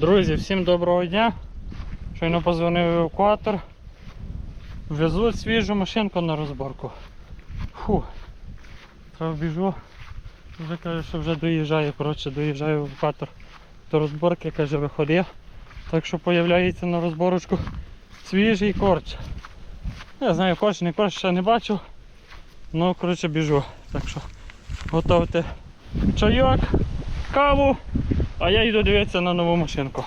Друзі, всім доброго дня. Щойно позвонив евакуатор. Везуть свіжу машинку на розборку. Фу. Треба біжу. Вже каже, що вже доїжджає. Коротше, доїжджає евакуатор до розборки, каже, виходи. Так що появляється на розборочку свіжий корч. Я знаю, корч, не корч ще не бачив. Ну, коротше, біжу. Так що готовте чайок, каву. А я йду дивитися на нову машинку.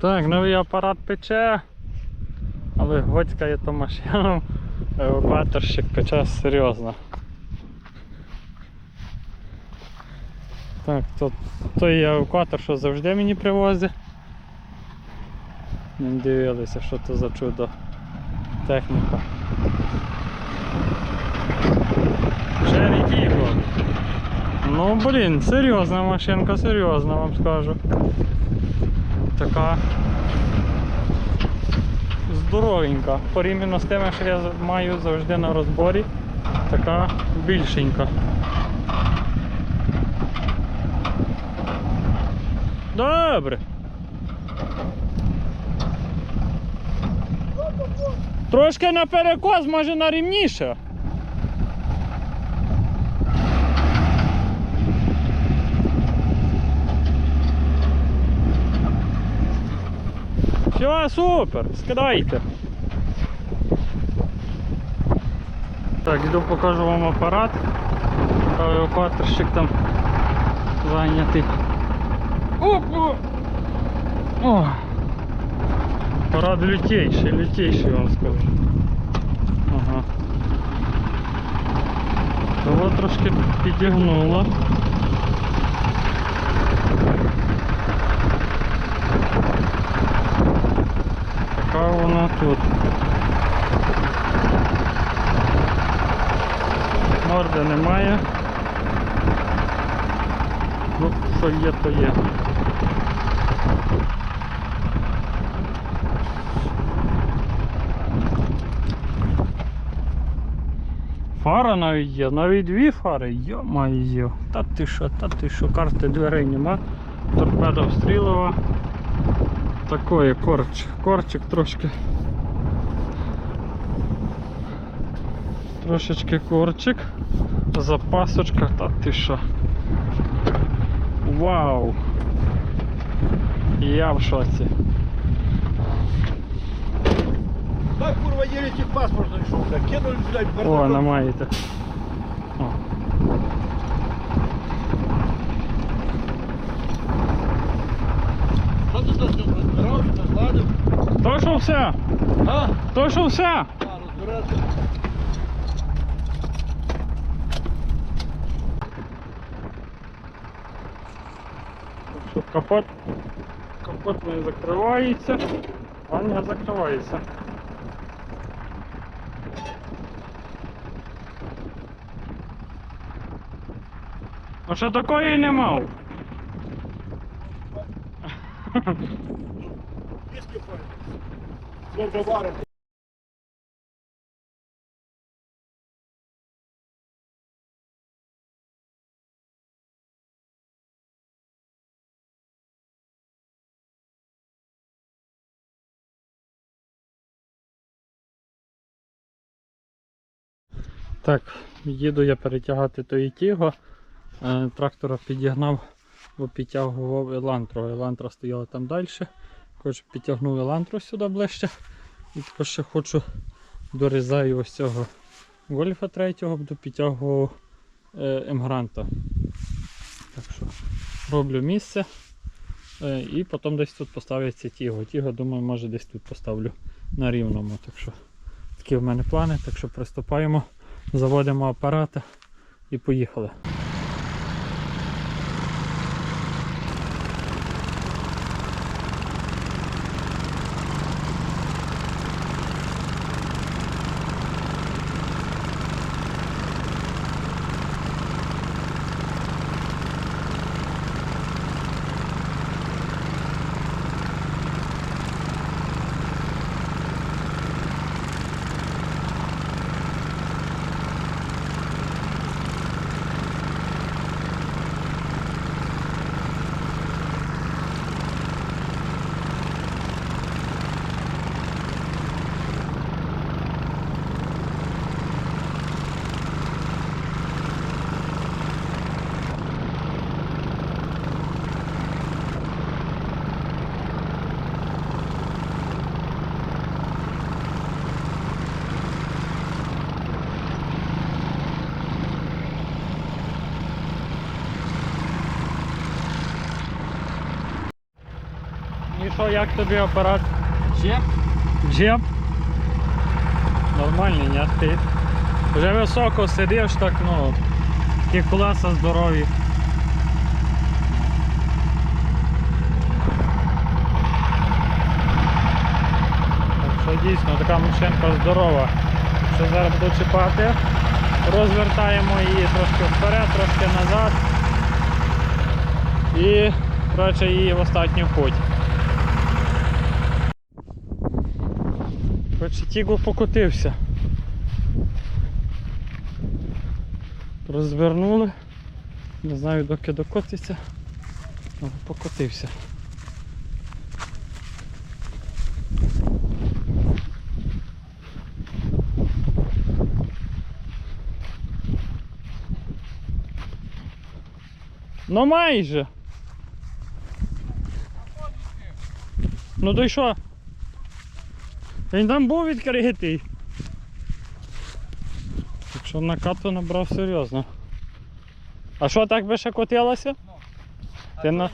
Так, новий апарат пече, але готька є то машина. Евакуаторщик пече серйозно. Так, то той евакуатор, що завжди мені привозить. Не дивилися, що то за чудо техніка. Cherry Tiggo. Ну блін, серйозна машинка, серйозна вам скажу. Така здоровенька. Порівняно з тими, що я маю завжди на розборі, така більшенька. Добре. Трошки на перекос, може на рівніше. Все, супер, скидайте. Так, іду покажу вам апарат. А Евакуаторщик там зайнятий. Опа! О! Апарат лютейший, лютейший вам скажу. Ага. Того трошки підігнуло. Вона тут. Морди немає. Ну, що є, то є. Фара навіть є, навіть дві фари, йо-моє. Та ти що, та ти що, карти дверей нема. Торпеда встрілова. Такої корч, корчик трошки. Трошечки корчик. Запасочка, та ти що. Вау! Я в шоці. Так, курва, еле паспорт блядь. Кинули, блядь, О, намаєте. О. Що ти тут не розбирався, не зладив? То що все? А? То що все? Що капот, капот не закривається, а не закривається. А що такої не мав? Диски Твердовари. Так, їду я перетягати той тіго. Е, Трактора підігнав, бо підтягував елантру. Елантра стояла там далі. Хочу підтягнув елантру сюди ближче. І також ще хочу дорізаю ось цього гольфа третього, буду підтягував е, емгранта. Так що роблю місце. Е, і потім десь тут поставиться тіго. Тіго, думаю, може десь тут поставлю на рівному. Так що такі в мене плани, так що приступаємо. Заводимо апарати і поїхали. Що, як тобі апарат? Чеп? Джеб? Нормальний, ні? Ти вже високо сидиш, так ну, такі колеса здорові. Так що дійсно така машинка здорова. Якщо зараз буду чіпати, розвертаємо її трошки вперед, трошки назад. І коротше її в останню путь. Тіго покотився. Розвернули. Не знаю доки докотиться. Але покотився. Ну майже. Ну то й що? Він там був відкритий. Якщо накату набрав серйозно. А що так би ще котилося? Ти на... Ні,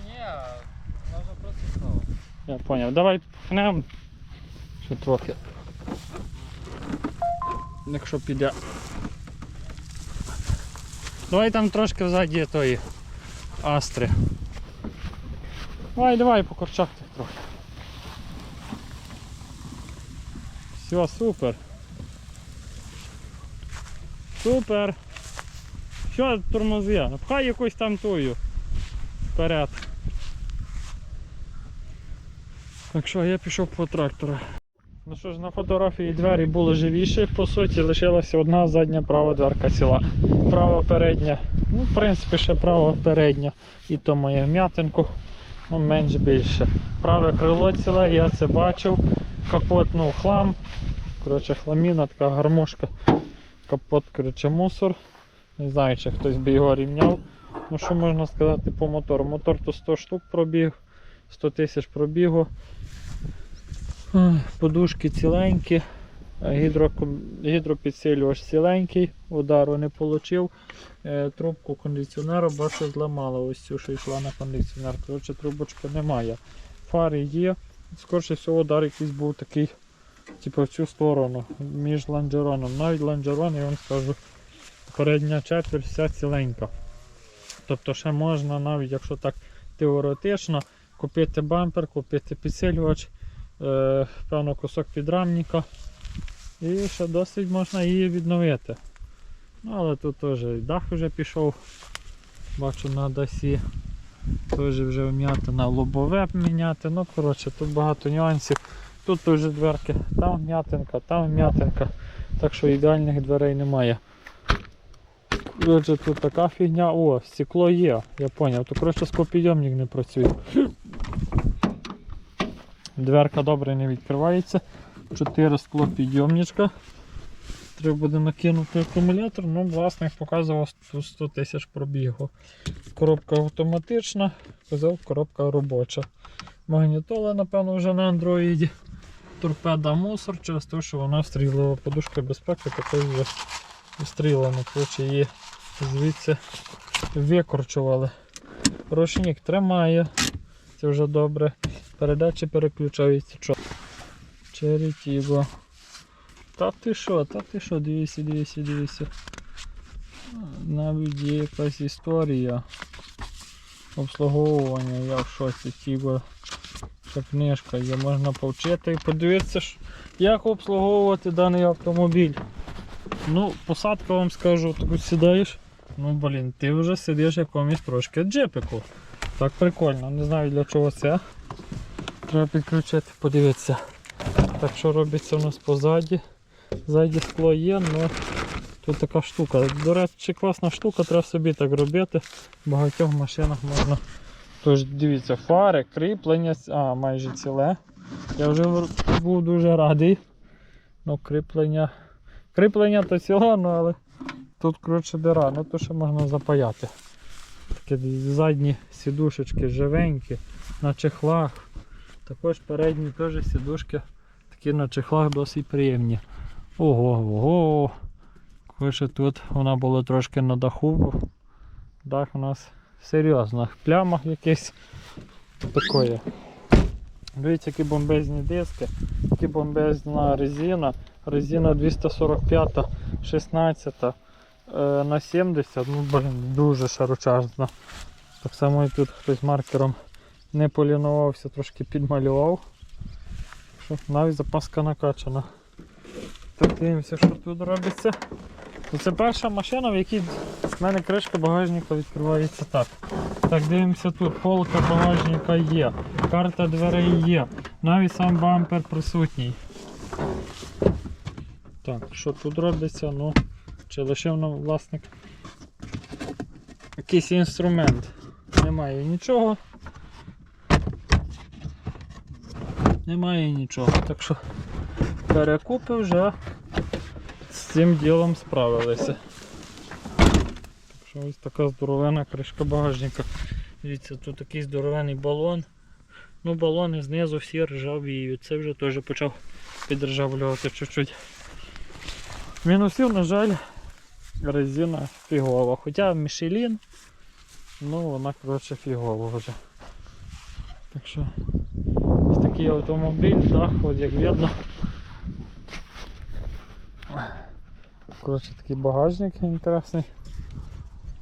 вона вже просто стала. Я поняв. Давай пхнем. Ще трохи. Якщо піде. Давай там трошки ззаді тої астри. Давай, давай по корчах тих трохи. Все, супер. Супер. Що тормози? Пхай якусь там тую. Вперед. Так що я пішов по трактора. Ну що ж, на фотографії двері були живіші, по суті, лишилася одна задня права дверка ціла. Права передня. Ну, в принципі, ще права передня. І то моє вм'ятинку. Ну, менш більше. Праве крило ціле, я це бачив. Капот, ну, хлам. Коротше, хламіна, така гармошка. Капот, коротше, мусор. Не знаю, чи хтось би його рівняв. Ну що можна сказати по мотору? Мотор то 100 штук пробіг, 100 тисяч пробігу. Подушки ціленькі, гідро, гідропідсилювач ціленький, удару не отримав. Трубку кондиціонера бачу зламала ось цю, що йшла на кондиціонер. Коротше, трубочки немає. Фари є. Скорше всього удар якийсь був такий, типу в цю сторону, між лонжероном. Навіть лонжерон, я вам скажу, передня четверть вся ціленька. Тобто ще можна, навіть якщо так теоретично, купити бампер, купити підсилювач, е, певно кусок підрамника і ще досить можна її відновити. Ну, але тут теж і дах вже пішов. Бачу на дасі. Теж вже вм'яти на лобове міняти. Ну, коротше, тут багато нюансів. Тут теж дверки, там вм'ятинка, там вм'ятинка. Так що ідеальних дверей немає. Коротше, тут така фігня. О, стекло є, я зрозумів. То коротше скопійомник не працює. Дверка добре не відкривається. 4 скло підйомничка. Треба буде накинути акумулятор, ну власник показував 100 100 тисяч пробігу. Коробка автоматична, казав, коробка робоча. Магнітола, напевно, вже на андроїді. Торпеда мусор через те, що вона стрілила. Подушка безпеки також вже стрілена. Коротше, її звідси викорчували. Рушник тримає, це вже добре. Передачі переключаються. Черетіго. Та ти що, та ти що, дивися, дивися, дивися. Навіть є якась історія обслуговування, я в шоці Тіго. Ще книжка є, можна повчити і подивитися, як обслуговувати даний автомобіль. Ну, посадка вам скажу, таку сідаєш. Ну блін, ти вже сидиш якомусь трошки джепику. Так прикольно, не знаю для чого це. Треба підключити, подивитися. Так що робиться у нас позаді. Ззаді скло є, але тут така штука. До речі, класна штука, треба собі так робити. В багатьох машинах можна. Тож дивіться, фари, кріплення, а, майже ціле. Я вже був дуже радий. Ну, кріплення. Кріплення то ціле, ну, але тут коротше дира, ну то ще можна запаяти. Такі задні сідушечки живенькі, на чехлах. Також передні теж сідушки такі на чехлах досить приємні. Ого, ого. Коротше, тут вона була трошки на даху, дах у нас. В плямах якесь такое. Дивіться, які бомбезні диски, які бомбезна резина. Резина 245, 16 е, на 70, ну блин, дуже широчезна. Так само і тут хтось маркером не полінувався, трошки підмалював. Навіть запаска накачана. Так дивимося, що тут робиться. Ну, Це перша машина, в якій в мене кришка багажника відкривається так. Так, дивимося тут, полка багажника є, карта дверей є, навіть сам бампер присутній. Так, що тут робиться? Ну, чи лишив нам власник якийсь інструмент? Немає нічого. Немає нічого. Так що перекупи вже з цим ділом справилися. Так що ось така здоровена кришка багажника. Дивіться, тут такий здоровений балон. Ну, балони знизу всі ржавіють. Це вже теж почав підржавлювати чуть-чуть. Мінусів, на жаль, резина фігова. Хоча Мішелін, ну вона коротше фігова вже. Так що ось такий автомобіль, дах, от як видно. Коротше, такий багажник інтересний.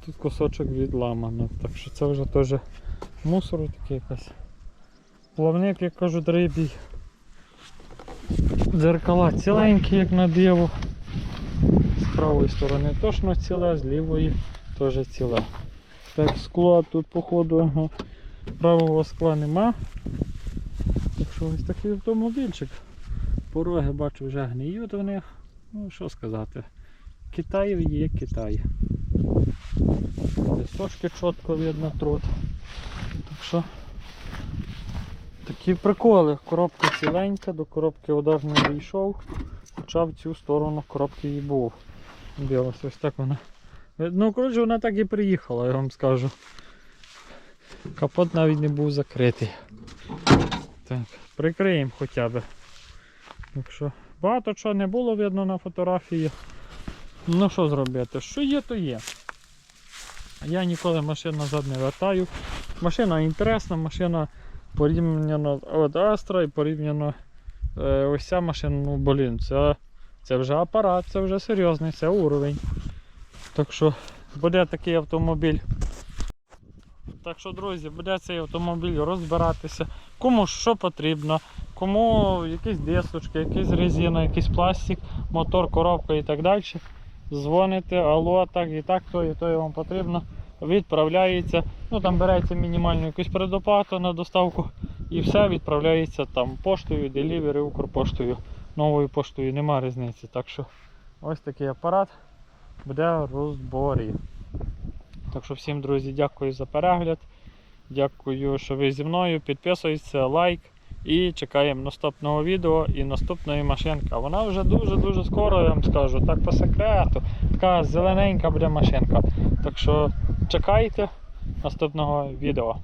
Тут кусочок відламано, так що це вже теж мусор такий якась. Плавник, як кажуть, рибій. Дзеркала ціленькі, як на диво. З правої сторони точно ціле, з лівої теж ціле. Так, скло тут походу правого скла нема. Так що ось такий автомобільчик. Пороги бачу вже гниють в них. Ну що сказати. Китай є Китай. Листочки чітко видно трот. Так що такі приколи. Коробка ціленька, до коробки удар не вийшов, хоча в цю сторону коробки і був. Дивилась, ось так вона. Ну, коротше, вона так і приїхала, я вам скажу. Капот навіть не був закритий. Так, прикриємо хоча б. Так що багато чого не було видно на фотографії. Ну що зробити? Що є, то є. Я ніколи машину назад не вертаю. Машина інтересна, машина порівняно від Astra і порівняно е, ось ця машина, ну блін, це, це вже апарат, це вже серйозний, це уровень. Так що буде такий автомобіль. Так що, друзі, буде цей автомобіль розбиратися. Кому що потрібно, кому якісь дисочки, якісь резина, якийсь пластик, мотор, коробка і так далі. Дзвоните, алло, так і так, то і то і вам потрібно. Відправляється. Ну там береться мінімальну якусь предоплату на доставку і все відправляється там поштою, делівері, Укрпоштою, новою поштою, нема різниці. Так що ось такий апарат буде розборі. Так що всім, друзі, дякую за перегляд. Дякую, що ви зі мною. Підписуйтесь, лайк. І чекаємо наступного відео і наступної машинки. Вона вже дуже-дуже скоро, я вам скажу, так по секрету. Така зелененька буде машинка. Так що чекайте наступного відео.